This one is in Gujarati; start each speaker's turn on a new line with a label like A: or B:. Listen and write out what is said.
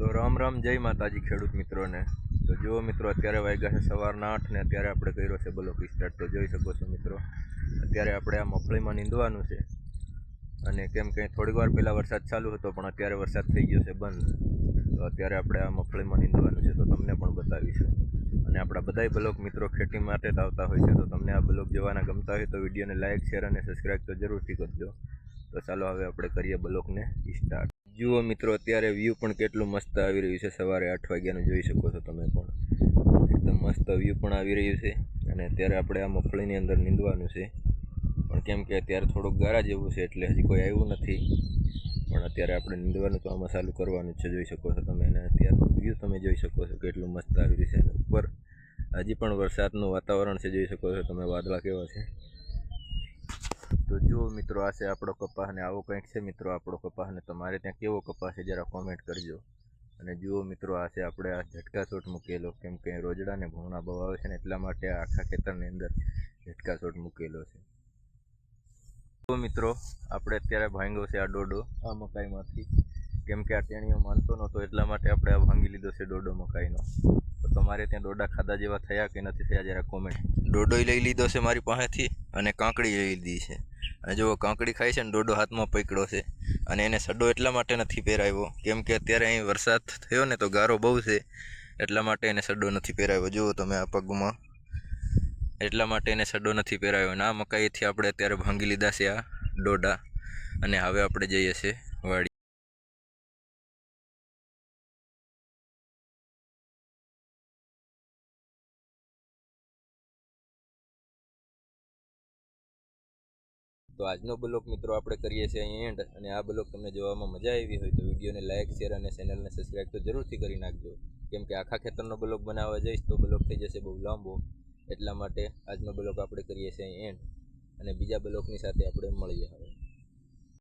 A: તો રામ રામ, જય માતાજી ખેડૂત મિત્રોને. તો જુઓ મિત્રો, અત્યારે વાગ્યા છે સવારના આઠ ને અત્યારે આપણે કર્યો છે બ્લોક સ્ટાર્ટ તો જોઈ શકો છો મિત્રો, અત્યારે આપણે આ મગફળીમાં નીંદવાનું છે. અને કેમ કે થોડીક વાર પહેલાં વરસાદ ચાલુ હતો, પણ અત્યારે વરસાદ થઈ ગયો છે બંધ. તો અત્યારે આપણે આ મગફળીમાં નીંદવાનું છે, તો તમને પણ બતાવીશું. અને આપણા બધાય બ્લોક મિત્રો ખેતી માટે જ આવતા હોય છે, તો તમને આ બ્લોક જોવાના ગમતા હોય તો વિડીયોને લાઇક શેર અને સબસ્ક્રાઈબ તો જરૂરથી કરજો. તો ચાલો હવે આપણે કરીએ બ્લોકને સ્ટાર્ટ જુઓ મિત્રો, અત્યારે વ્યૂ પણ કેટલું મસ્ત આવી રહ્યું છે. સવારે આઠ વાગ્યાનું જોઈ શકો છો તમે પણ. એકદમ મસ્ત વ્યૂ પણ આવી રહ્યું છે. અને અત્યારે આપણે આ મગફળીની અંદર નીંદવાનું છે. પણ કેમ કે અત્યારે થોડુંક ગારા જેવું છે, એટલે હજી કોઈ આવ્યું નથી. પણ અત્યારે આપણે નીંદવાનું તો આમાં ચાલુ કરવાનું છે, જોઈ શકો છો તમે. અને અત્યારનું વ્યૂ તમે જોઈ શકો છો કેટલું મસ્ત આવી રહ્યું છે. ઉપર હજી પણ વરસાદનું વાતાવરણ છે, જોઈ શકો છો તમે. વાદળા કેવા છે. મિત્રો આ છે આપણો કપાસ અને આવો કંઈક છે મિત્રો આપણો કપાસ ને તમારે ત્યાં કેવો કપાસ છે જરા કોમેન્ટ કરજો. અને જુઓ મિત્રો આ છે આપણે આ ઝટકા છોટ મૂકેલો, કેમ કે રોજડા ને ભૂણા બહુ આવે છે ને એટલા માટે આખા ખેતરની અંદર ઝટકા છોટ મૂકેલો છે. તો મિત્રો, આપણે અત્યારે ભાંગ્યો છે આ ડોડો આ મકાઈમાંથી. કેમ કે આ ટેણીઓ માનતો નહોતો, એટલા માટે આપણે આ ભાંગી લીધો છે ડોડો મકાઈનો. તો તમારે ત્યાં ડોડા ખાધા જેવા થયા કે નથી થયા જરા કોમેન્ટ ડોડોય લઈ લીધો છે મારી પાસેથી અને કાંકડી લઈ લીધી છે. અને જો કાંકડી ખાય છે ને ડોડો હાથમાં પકડ્યો છે. અને એને સડો એટલા માટે નથી પહેરાવ્યો. કેમ કે અત્યારે અહીં વરસાદ થયો ને તો ગારો બહુ છે. એટલા માટે એને સડો નથી પહેરાવ્યો. જુઓ તમે આ પગમાં. એટલા માટે એને સડો નથી પહેરાવ્યો. આ મકાઈથી આપણે અત્યારે ભાંગી લીધા છે આ ડોડા. અને હવે આપણે જઈએ છીએ વાડી તો આજનો બ્લોગ મિત્રો આપણે કરીએ છીએ અહીં એન્ડ અને આ બ્લોગ તમને જોવામાં મજા આવી હોય તો વિડીયોને લાઇક શેર અને ચેનલને સબસ્ક્રાઈબ તો જરૂરથી કરી નાખજો. કેમ કે આખા ખેતરનો બ્લોગ બનાવવા જઈશ તો બ્લોગ થઈ જશે બહુ લાંબો. એટલા માટે આજનો બ્લોગ આપણે કરીએ છીએ અહીં એન્ડ અને બીજા બ્લોગની સાથે આપણે મળીએ હવે.